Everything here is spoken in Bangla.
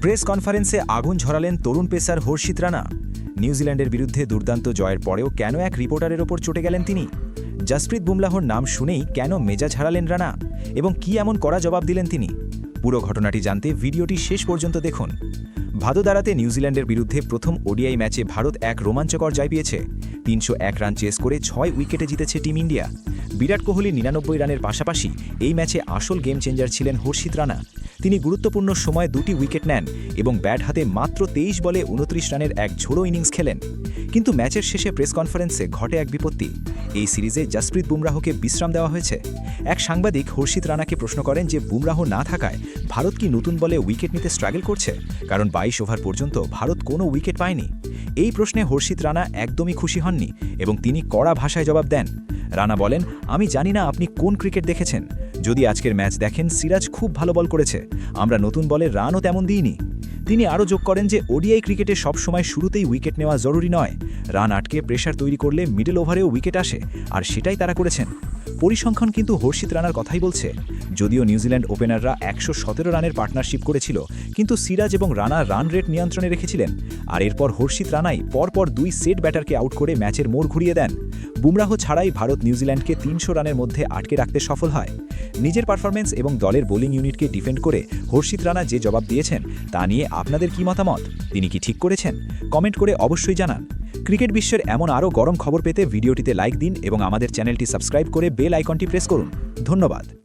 প্রেস কনফারেন্সে আগুন ঝরালেন তরুণ পেসার হর্ষিত রানা। নিউজিল্যান্ডের বিরুদ্ধে দুর্দান্ত জয়ের পরেও কেন এক রিপোর্টারের ওপর চটে গেলেন তিনি? জসপ্রীত বুমলাহর নাম শুনেই কেন মেজাজ হারালেন রানা? এবং কি এমন কড়া জবাব দিলেন তিনি? পুরো ঘটনাটি জানতে ভিডিওটি শেষ পর্যন্ত দেখুন। ভাদোদারাতে নিউজিল্যান্ডের বিরুদ্ধে প্রথম ওডিআই ম্যাচে ভারত এক রোমাঞ্চকর জয় পেয়েছে। তিনশো এক রান চেস করে ছয় উইকেটে জিতেছে টিম ইন্ডিয়া। বিরাট কোহলি নিরানব্বই রানের পাশাপাশি এই ম্যাচে আসল গেম চেঞ্জার ছিলেন হর্ষিত রানা। তিনি গুরুত্বপূর্ণ সময় দুটি উইকেট নেন এবং ব্যাট হাতে মাত্র তেইশ বলে উনত্রিশ রানের এক ঝোড়ো ইনিংস খেলেন। কিন্তু ম্যাচের শেষে প্রেস কনফারেন্সে ঘটে এক বিপত্তি। এই সিরিজে জসপ্রীত বুমরাহকে বিশ্রাম দেওয়া হয়েছে। এক সাংবাদিক হর্ষিত রানাকে প্রশ্ন করেন যে, বুমরাহ না থাকায় ভারত কি নতুন বলে উইকেট নিতে স্ট্রাগল করছে? কারণ বাইশ ওভার পর্যন্ত ভারত কোনো উইকেট পায়নি। এই প্রশ্নে হর্ষিত রানা একদমই খুশি হননি এবং তিনি কড়া ভাষায় জবাব দেন রানা বলেন, আমি জানি না আপনি কোন ক্রিকেট দেখেছেন। যদি আজকের ম্যাচ দেখেন, সিরাজ খুব ভালো বল করেছে। আমরা নতুন বলে রানও তেমন দিইনি। তিনি আরও যোগ করেন যে ওডিআই ক্রিকেটে সবসময় শুরুতেই উইকেট নেওয়া জরুরি নয়। রান আটকে প্রেশার তৈরি করলে মিডল ওভারেও উইকেট আসে, আর সেটাই তারা করেছেন। পরিসংখ্যান কিন্তু হর্ষিত রানার কথাই বলছে। যদিও নিউজিল্যান্ড ওপেনাররা একশো সতেরো রানের পার্টনারশিপ করেছিল, কিন্তু সিরাজ এবং রানা রান রেট নিয়ন্ত্রণে রেখেছিলেন। আর এরপর হর্ষিত রানাই পরপর দুই সেট ব্যাটারকে আউট করে ম্যাচের মোড় ঘুরিয়ে দেন। বুমরাহ ছাড়াই ভারত নিউজিল্যান্ডকে তিনশো রানের মধ্যে আটকে রাখতে সফল হয়। নিজের পারফরমেন্স এবং দলের বোলিং ইউনিটকে ডিফেন্ড করে হর্ষিত রানা যে জবাব দিয়েছেন, তা নিয়ে আপনাদের কি মতামত? তিনি কি ঠিক করেছেন? কমেন্ট করে অবশ্যই জানান। ক্রিকেট বিশ্বের এমন আরও গরম খবর পেতে ভিডিওটিতে লাইক দিন এবং আমাদের চ্যানেলটি সাবস্ক্রাইব করে বেল আইকনটি প্রেস করুন। ধন্যবাদ।